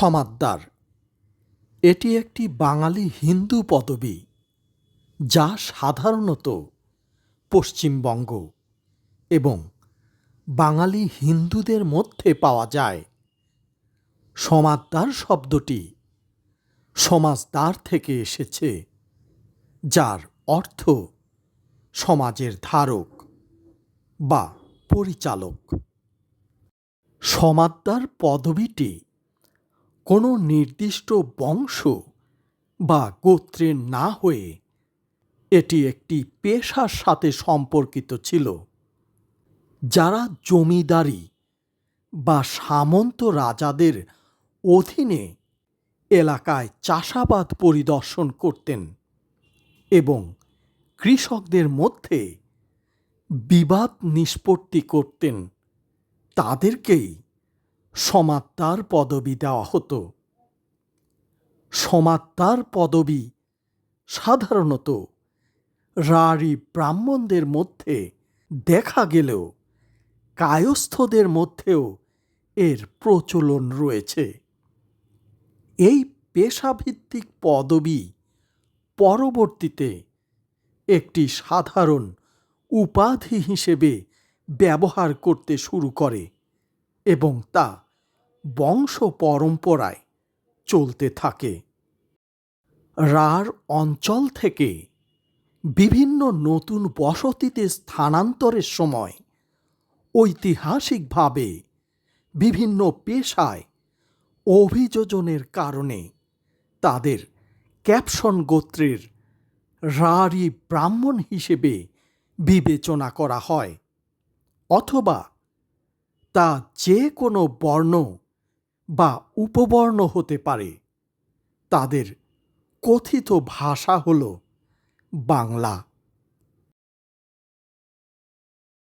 সমাদ্দার। এটি একটি বাঙালি হিন্দু পদবী, যা সাধারণত পশ্চিমবঙ্গ এবং বাঙালি হিন্দুদের মধ্যে পাওয়া যায়। সমাদ্দার শব্দটি সমাজদার থেকে এসেছে, যার অর্থ সমাজের ধারক বা পরিচালক। সমাদ্দার পদবীটি কোনো নির্দিষ্ট বংশ বা গোত্রের না হয়ে এটি একটি পেশার সাথে সম্পর্কিত ছিল। যারা জমিদারি বা সামন্ত রাজাদের অধীনে এলাকায় চাষাবাদ পরিদর্শন করতেন এবং কৃষকদের মধ্যে বিবাদ নিষ্পত্তি করতেন, তাদেরকেই সমাত্তার পদবি দেওয়া হতো সমাত্তার পদবি সাধারণত রাঢ়ী ব্রাহ্মণদের মধ্যে দেখা গেলেও কায়স্থদের মধ্যেও এর প্রচলন রয়েছে। এই পেশাভিত্তিক পদবি পরবর্তীতে একটি সাধারণ উপাধি হিসেবে ব্যবহার করতে শুরু করে। এবং তা বংশ পরম্পরায় চলতে থাকে। রার অঞ্চল থেকে বিভিন্ন নতুন বসতিতে স্থানান্তরের সময় ঐতিহাসিকভাবে বিভিন্ন পেশায় অভিযোজনের কারণে তাদের ক্যাপশন গোত্রের রাঢ়ী ব্রাহ্মণ হিসেবে বিবেচনা করা হয়, অথবা তা যে কোনো বর্ণ বা উপবর্ণ হতে পারে। তাদের কথিত ভাষা হল বাংলা।